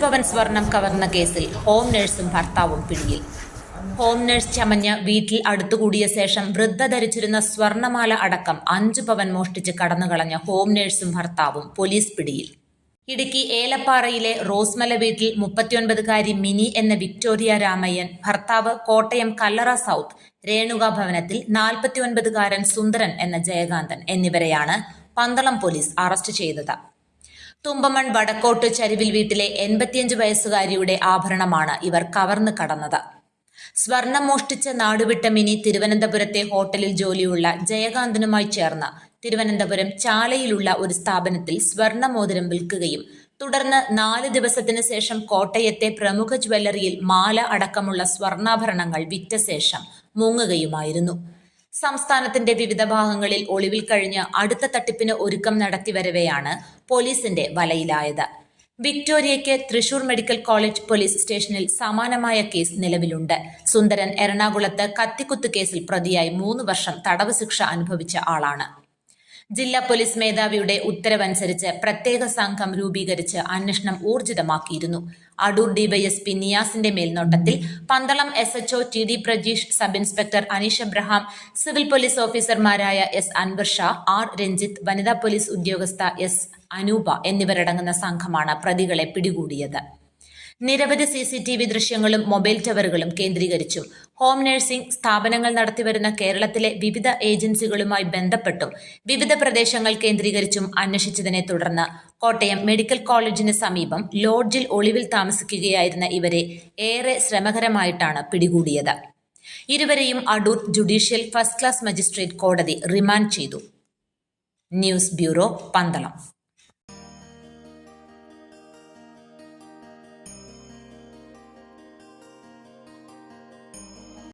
പവൻ സ്വർണം കവർന്ന കേസിൽ ഹോം നഴ്സും ഭർത്താവും പിടിയിൽ. ഹോം നഴ്സ് ചമഞ്ഞ് വീട്ടിൽ അടുത്തുകൂടിയ ശേഷം വൃദ്ധ ധരിച്ചിരുന്ന സ്വർണമാല അടക്കം അഞ്ചു പവൻ മോഷ്ടിച്ച് കടന്നുകളഞ്ഞ ഹോം നഴ്സും ഭർത്താവും പോലീസ് പിടിയിൽ. ഇടുക്കി ഏലപ്പാറയിലെ റോസ്മല വീട്ടിൽ മുപ്പത്തിയൊൻപതുകാരി മിനി എന്ന വിക്ടോറിയ രാമയ്യൻ ഭർത്താവ് കോട്ടയം കല്ലറ സൗത്ത് രേണുക ഭവനത്തിൽ നാൽപ്പത്തിയൊൻപതുകാരൻ സുന്ദരൻ എന്ന ജയകാന്തൻ എന്നിവരെയാണ് പന്തളം പോലീസ് അറസ്റ്റ് ചെയ്തത്. തുമ്പമൺ വടക്കോട്ട് ചരിവിൽ വീട്ടിലെ എൺപത്തിയഞ്ച് വയസ്സുകാരിയുടെ ആഭരണമാണ് ഇവർ കവർന്നു കടന്നത്. സ്വർണം മോഷ്ടിച്ച നാടുവിട്ട മിനി തിരുവനന്തപുരത്തെ ഹോട്ടലിൽ ജോലിയുള്ള ജയകാന്തനുമായി ചേർന്ന് തിരുവനന്തപുരം ചാലയിലുള്ള ഒരു സ്ഥാപനത്തിൽ സ്വർണമോതിരം വിൽക്കുകയും തുടർന്ന് നാല് ദിവസത്തിന് ശേഷം കോട്ടയത്തെ പ്രമുഖ ജ്വല്ലറിയിൽ മാല അടക്കമുള്ള സ്വർണാഭരണങ്ങൾ വിറ്റ ശേഷം മുങ്ങുകയുമായിരുന്നു. സംസ്ഥാനത്തിന്റെ വിവിധ ഭാഗങ്ങളിൽ ഒളിവിൽ കഴിഞ്ഞ് അടുത്ത തട്ടിപ്പിന് ഒരുക്കം നടത്തിവരവെയാണ് പോലീസിന്റെ വലയിലായത്. വിക്ടോറിയയ്ക്ക് തൃശൂർ മെഡിക്കൽ കോളേജ് പോലീസ് സ്റ്റേഷനിൽ സമാനമായ കേസ് നിലവിലുണ്ട്. സുന്ദരൻ എറണാകുളത്ത് കത്തിക്കുത്ത് കേസിൽ പ്രതിയായി മൂന്ന് വർഷം തടവ് ശിക്ഷ അനുഭവിച്ച ആളാണ്. ജില്ലാ പോലീസ് മേധാവിയുടെ ഉത്തരവനുസരിച്ച് പ്രത്യേക സംഘം രൂപീകരിച്ച് അന്വേഷണം ഊർജിതമാക്കിയിരുന്നു. അടൂർ ഡിവൈഎസ്പി നിയാസിന്റെ മേൽനോട്ടത്തിൽ Pandalam S HO T D Prajeesh sub inspector Aneesh Abraham civil police ഓഫീസർമാരായ എസ് അൻവർ ഷാ ആർ രഞ്ജിത്ത് വനിതാ പോലീസ് ഉദ്യോഗസ്ഥ എസ് അനൂപ എന്നിവരടങ്ങുന്ന സംഘമാണ് പ്രതികളെ പിടികൂടിയത്. നിരവധി സി സി ടി വി ദൃശ്യങ്ങളും മൊബൈൽ ടവറുകളും കേന്ദ്രീകരിച്ചു. ഹോം നഴ്സിംഗ് സ്ഥാപനങ്ങൾ നടത്തിവരുന്ന കേരളത്തിലെ വിവിധ ഏജൻസികളുമായി ബന്ധപ്പെട്ടും വിവിധ പ്രദേശങ്ങൾ കേന്ദ്രീകരിച്ചും അന്വേഷിച്ചതിനെ തുടർന്ന് കോട്ടയം മെഡിക്കൽ കോളേജിന് സമീപം ലോഡ്ജിൽ ഒളിവിൽ താമസിക്കുകയായിരുന്ന ഇവരെ ഏറെ ശ്രമകരമായിട്ടാണ് പിടികൂടിയത്. ഇരുവരെയും Adoor judicial first class magistrate കോടതി റിമാൻഡ് ചെയ്തു. News bureau Pandalam.